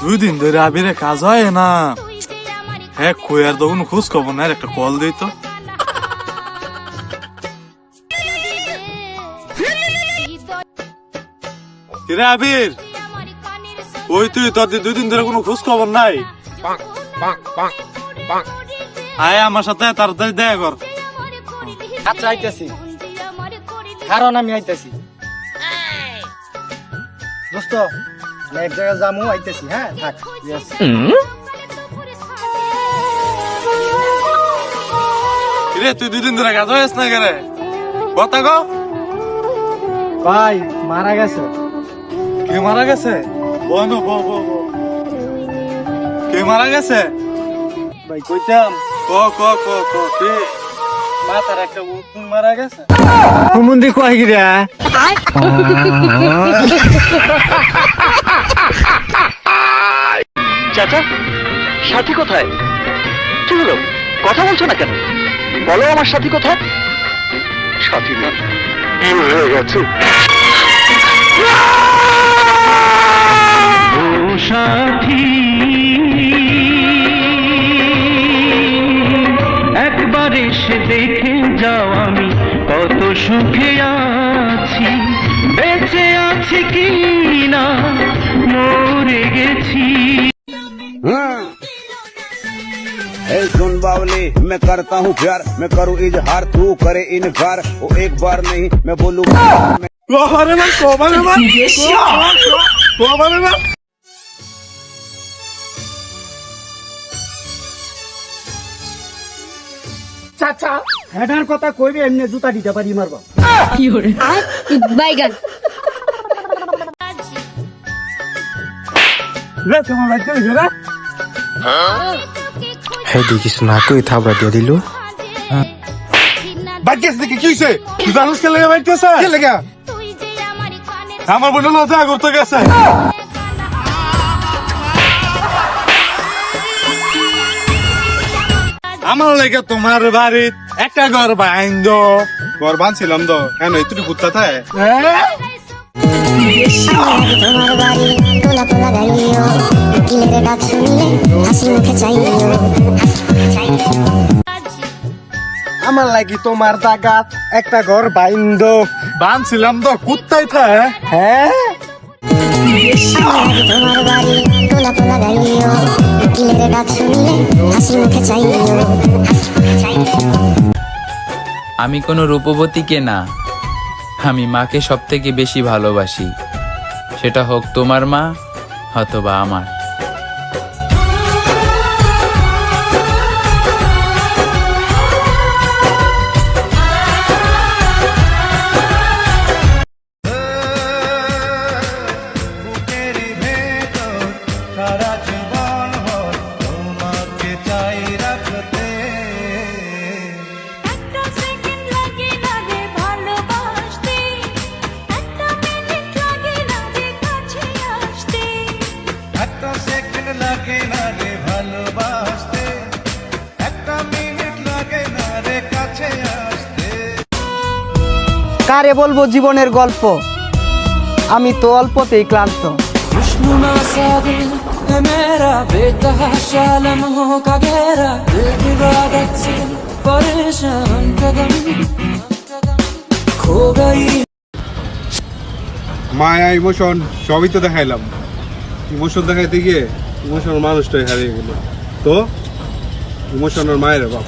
দুই দিন ধরে আবিরে কাজ হয় না। হ্যাঁ কয়ার তো কোনো খোঁজ খবর নাই একটা কল দিই তো। কিরে আবির? ওই তুই? তোর যে দুই দিন ধরে কোনো খোঁজ খবর নাই? আয় আমার সাথে তাড়াতাড়ি দেখা কর। আচ্ছা আইতেছি। কারণ আমি আইতেছি। দোস্ত আমি এক জায়গায় যামু আইতেছি হ্যাঁ? থাক yes. কিরে তুই দুই দিন ধরে কাজ হয়েছ না কেরে কথা কো ভাই মারা গেছে। কে মারা গেছে? বনো ব ব ব। কে মারা গেছে? ভাই কইতাম। ক ক ক ক কে? মাতার একটা উকুন মারা গেছে। কুমুন্দি কয় গিরা চাচা সাথী কোথায়? কি হলো? কথা বলছো না কেন? বলো আমার সাথী কোথায়? সাথী না কি হয়ে গেছে। সাথী। দেখে যাও আমি কত সুখে আছি বেঁচে আছি কি না মরে গেছি ए सुन बावली मैं करता हूँ प्यार मैं करूँ इजहार तू करे इनकार वो एक बार नहीं मैं बोलूँ চাচা। হেডার কথা কইবে এমনি জুতা দিতে পারি মারবা। বাইগান। রে তোমার লাগছে রে। হ্যাঁ দেখিস না তুই থাবড়া দিয়ে দিল। বাইকেস দেখে কি হইছে? তুই জানিস কে লাগে বাইকেস কে লাগে? আমার বোন লজা করতে গেছে। আমার লাগে তোমার বাড়ির একটা ঘর বাইন্দ ঘর বানছিলাম তো। হ্যাঁ নয় তুই কুত্তা থাকে তোমার বাড়ি তোলা তোলা গাইও উকিলের ডাক শুনিলে হাসি মুখে চাইও আমার লাগি তোমার দাগাত একটা ঘর বাইন্দ। বানছিলাম তো কুত্তাই থাকে হ্যাঁ? তোমার বাড়ি আমি কোনো রূপবতী কে না। আমি মাকে সব থেকে বেশি ভালোবাসি। সেটা হোক তোমার মা অথবা আমার। লাগে না রে ভালোবাসতে? একটা মিনিট লাগে না রে কাছে আসতে। কারে বলব জীবনের গল্প? আমি তো অল্পতেই ক্লান্ত। মায়া ইমোশন সবই তো দেখাইলাম। ইমোশন দেখাইতে গিয়ে ইমোশনের মানুষটাই হারিয়ে গেল। তো ইমোশনের মায়ের বাপ।